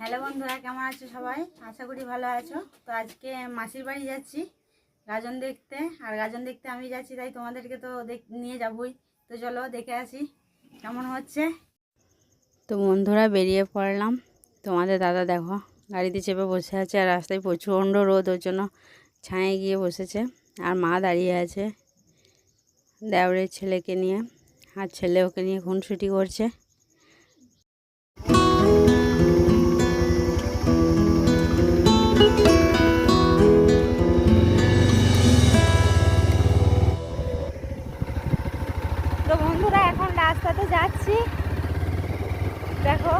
Hello বন্ধুরা, কেমন আছো সবাই? আশা করি ভালো আছো। তো আজকে মাসির বাড়ি যাচ্ছি, গাজন দেখতে। আর গাজন দেখতে আমি যাচ্ছি, তাই তোমাদেরকে তো নিয়ে যাবই। তো চলো দেখে আসি, কেমন হচ্ছে? তো বন্ধুরা, বেরিয়ে পড়লাম। তোমাদের দাদা দেখো, গাড়িতে চেপে বসে আছে, আর রাস্তায় প্রচণ্ড রোদ, ওর জন্য ছায়ে গিয়ে বসেছে। আর মা দাঁড়িয়ে আছে, দেওরের ছেলেকে নিয়ে। আর ছেলে ওকে নিয়ে খুনসুটি করছে। দেখো,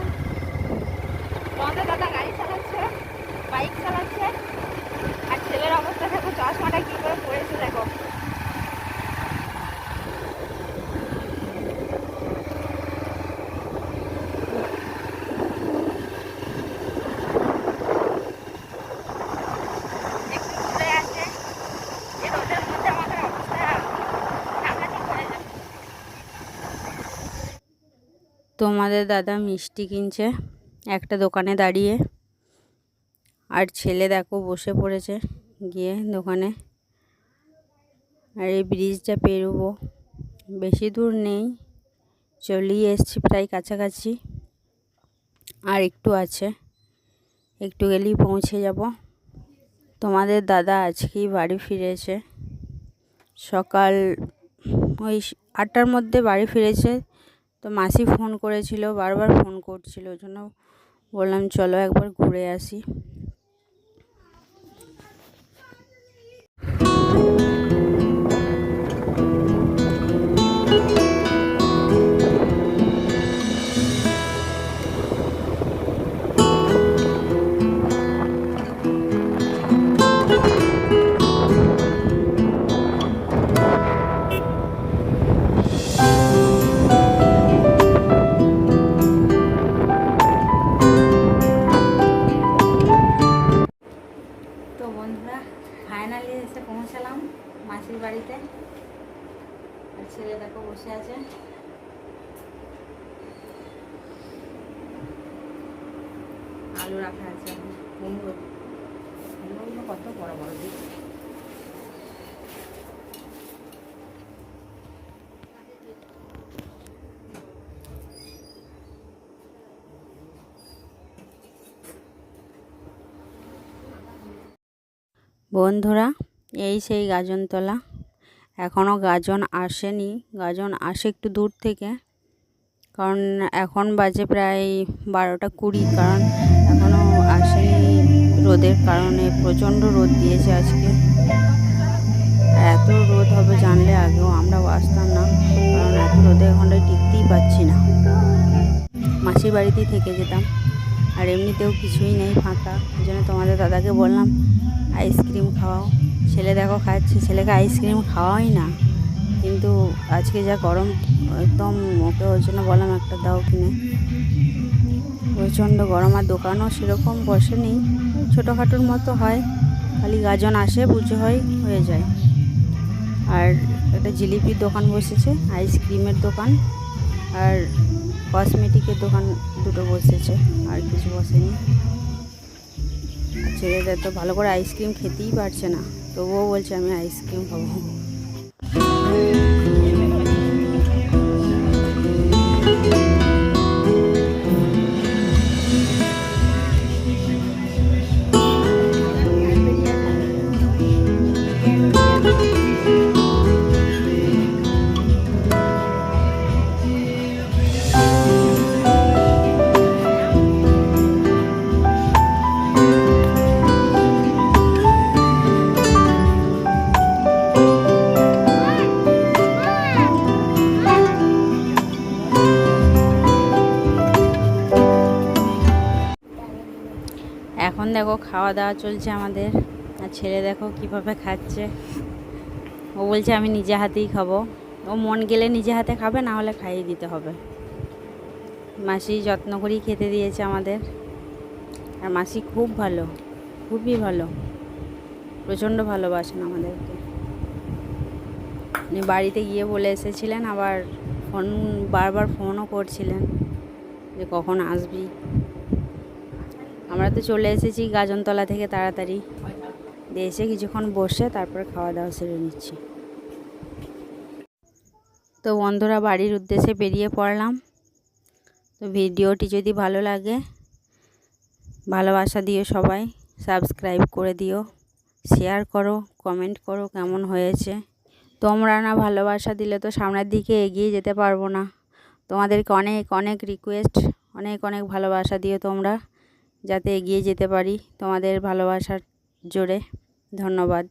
তোমাদের দাদা গাড়ি চালাচ্ছে, বাইক চালাচ্ছে, আর ছেলের অবস্থা দেখো, চশমাটা কি করে পড়েছে দেখো একটু ঘুরে আসে এই রোদের মধ্যে আমাদের অবস্থা সাংঘাতিক হয়ে যাবে তোমাদের দাদা মিষ্টি কিনছে একটা দোকানে দাঁড়িয়ে। আর ছেলে দেখো বসে পড়েছে গিয়ে দোকানে। আর এই ব্রিজটা পেরোবো। বেশি দূর নেই, চলেই এসছি প্রায় কাছাকাছি। আর একটু আছে, একটু গেলেই পৌঁছে যাব। তোমাদের দাদা আজকেই বাড়ি ফিরেছে। সকাল ওই আটটার মধ্যে বাড়ি ফিরেছে। তো মাসি ফোন করেছিল বারবার ফোন করছিল ওই জন্য বললাম চলো একবার ঘুরে আসি। ছেলে দেখো বসে আছে। আলু রাখা আছে। কুমড়ো কুমড়োগুলো কত বড় বড় দিচ্ছে বন্ধুরা এই সেই গাজনতলা। এখনও গাজন আসেনি। গাজন আসে একটু দূর থেকে। কারণ এখন বাজে প্রায় বারোটা কুড়ি। কারণ এখনও আসেনি রোদের কারণে। প্রচণ্ড রোদ দিয়েছে আজকে। এত রোদ হবে জানলে আগেও আমরা আসতাম না। কারণ এত রোদে এখানটায় টিকতেই পাচ্ছি না। মাসির বাড়িতেই থেকে যেতাম। আর এমনিতেও কিছুই নেই ফাঁকা। ওই জন্য তোমাদের দাদাকে বললাম, আইসক্রিম খাওয়াও। ছেলে দেখো খাচ্ছে, ছেলেকে আইসক্রিম খাওয়াই না। কিন্তু আজকে যা গরম, একদম ওকে ওর জন্য বললাম একটা দাও কিনে। প্রচণ্ড গরম, আর দোকানও সেরকম বসেনি। ছোটোখাটোর মতো হয়, খালি গাজন আসে, পুজো হয়, হয়ে যায়। আর একটা জিলিপির দোকান বসেছে আইসক্রিমের দোকান। আর কসমেটিকের দোকান দুটো বসেছে, আর কিছু বসেনি। ছেলেটা তো ভালো করে আইসক্রিম খেতেই পারছে না। তবুও বলছে আমি আইসক্রিম খাব দেখো খাওয়া দাওয়া চলছে আমাদের। আর ছেলে দেখো কীভাবে খাচ্ছে। ও বলছে, আমি নিজে হাতেই খাব। ও মন গেলে নিজে হাতে খাবে, না হলে খাইয়ে দিতে হবে। মাসি যত্ন করেই খেতে দিয়েছে আমাদের। আর মাসি খুব ভালো, খুবই ভালো। প্রচণ্ড ভালোবাসেন আমাদেরকে। উনি বাড়িতে গিয়ে বলে এসেছিলেন, আবার ফোন, বারবার ফোনও করছিলেন যে কখন আসবি। আমরা তো চলে এসেছি গাজনতলা থেকে তাড়াতাড়ি। দিয়ে এসে কিছুক্ষণ বসে তারপরে খাওয়া দাওয়া সেরে নিচ্ছি। তো বন্ধুরা, বাড়ির উদ্দেশ্যে বেরিয়ে পড়লাম। তো ভিডিওটি যদি ভালো লাগে, ভালোবাসা দিও সবাই, সাবস্ক্রাইব করে দিও, শেয়ার করো, কমেন্ট করো কেমন হয়েছে। তোমরা না ভালোবাসা দিলে তো সামনের দিকে এগিয়ে যেতে পারব না। তোমাদেরকে অনেক অনেক রিকোয়েস্ট অনেক অনেক ভালোবাসা দিও তোমরা। যাতে এগিয়ে যেতে পারি তোমাদের ভালোবাসার জোরে। ধন্যবাদ।